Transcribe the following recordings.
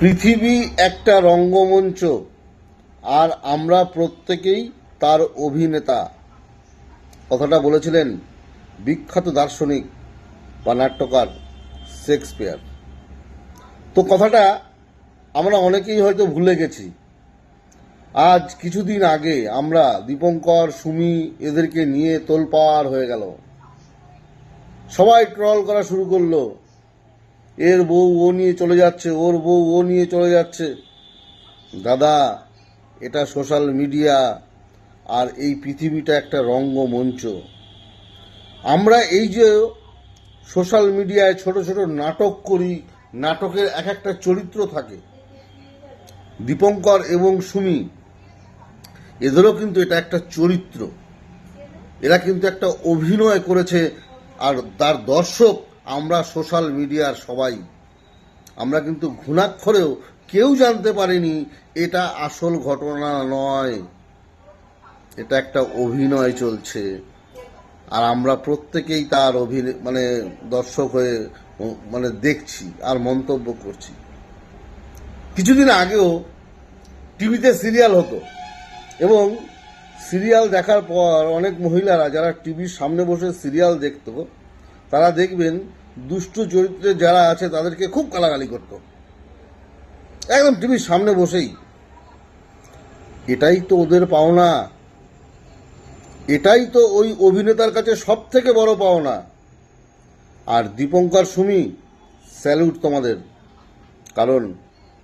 পৃথিবী একটা রঙ্গমঞ্চ, আর আমরা প্রত্যেকেই তার অভিনেতা। কথাটা বলেছিলেন বিখ্যাত দার্শনিক বা নাট্যকার শেক্সপিয়ার। তো কথাটা আমরা অনেকেই হয়তো ভুলে গেছি। আজ কিছুদিন আগে আমরা দীপঙ্কর, সুমি এদেরকে নিয়ে তোলপাড় হয়ে গেল। সবাই ট্রল করা শুরু করল। এর বউ ও নিয়ে চলে যাচ্ছে, ওর বউ ও নিয়ে চলে যাচ্ছে। দাদা, এটা সোশ্যাল মিডিয়া আর এই পৃথিবীটা একটা রঙ্গমঞ্চ। আমরা এই যে সোশ্যাল মিডিয়ায় ছোট ছোট নাটক করি, নাটকের এক একটা চরিত্র থাকে। দীপঙ্কর এবং সুমি, এদেরও কিন্তু এটা একটা চরিত্র। এরা কিন্তু একটা অভিনয় করেছে আর তার দর্শক আমরা সোশ্যাল মিডিয়ার সবাই। আমরা কিন্তু ঘুণাক্ষরেও কেউ জানতে পারিনি এটা আসল ঘটনা নয়। এটা একটা অভিনয় চলছে। আর আমরা প্রত্যেকেই তার অভিনয় মানে দর্শক হয়ে মানে দেখছি আর মন্তব্য করছি। কিছুদিন আগেও টিভিতে সিরিয়াল হতো এবং সিরিয়াল দেখার পর অনেক মহিলারা যারা টিভির সামনে বসে সিরিয়াল দেখতো তারা দেখবেন দুষ্ট চরিত্রে যারা আছে তাদেরকে খুব গালাগালি করত। একদম টিভির সামনে বসেই। এটাই তো ওদের পাওনা। এটাই তো ওই অভিনেতার কাছে সব থেকে বড় পাওনা। আর দীপঙ্কর সুমি, স্যালুট তোমাদের। কারণ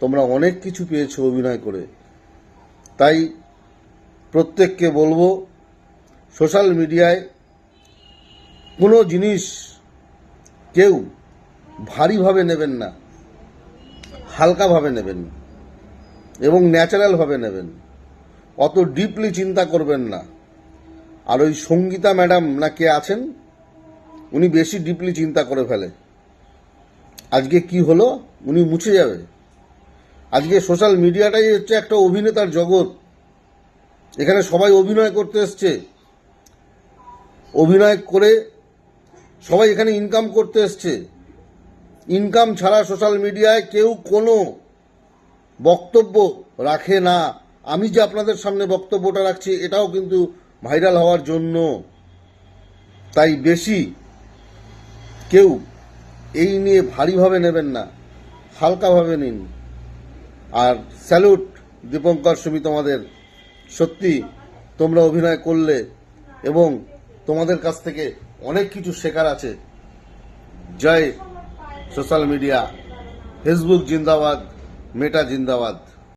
তোমরা অনেক কিছু পেয়েছ অভিনয় করে। তাই প্রত্যেককে বলব, সোশ্যাল মিডিয়ায় কোনো জিনিস কেউ ভারীভাবে নেবেন না, হালকাভাবে নেবেন এবং ন্যাচারালভাবে নেবেন অত ডিপলি চিন্তা করবেন না। আর ওই সঙ্গীতা ম্যাডাম না কে আছেন, উনি বেশি ডিপলি চিন্তা করে ফেলে। আজকে কি হলো? উনি মুছে যাবে। আজকে সোশ্যাল মিডিয়াটাই হচ্ছে একটা অভিনেতার জগৎ। এখানে সবাই অভিনয় করতে এসছে। অভিনয় করে সবাই এখানে ইনকাম করতে এসছে। ইনকাম ছাড়া সোশ্যাল মিডিয়ায় কেউ কোনো বক্তব্য রাখে না। আমি যে আপনাদের সামনে বক্তব্যটা রাখছি, এটাও কিন্তু ভাইরাল হওয়ার জন্য। তাই বেশি কেউ এই নিয়ে ভারীভাবে নেবেন না। হালকাভাবে নিন। আর স্যালুট দীপঙ্কর সুমি তোমাদের সত্যি তোমরা অভিনয় করলে এবং তোমাদের কাছ থেকে অনেক কিছু শেখার আছে। জয় সোশ্যাল মিডিয়া ফেসবুক জিন্দাবাদ মেটা জিন্দাবাদ।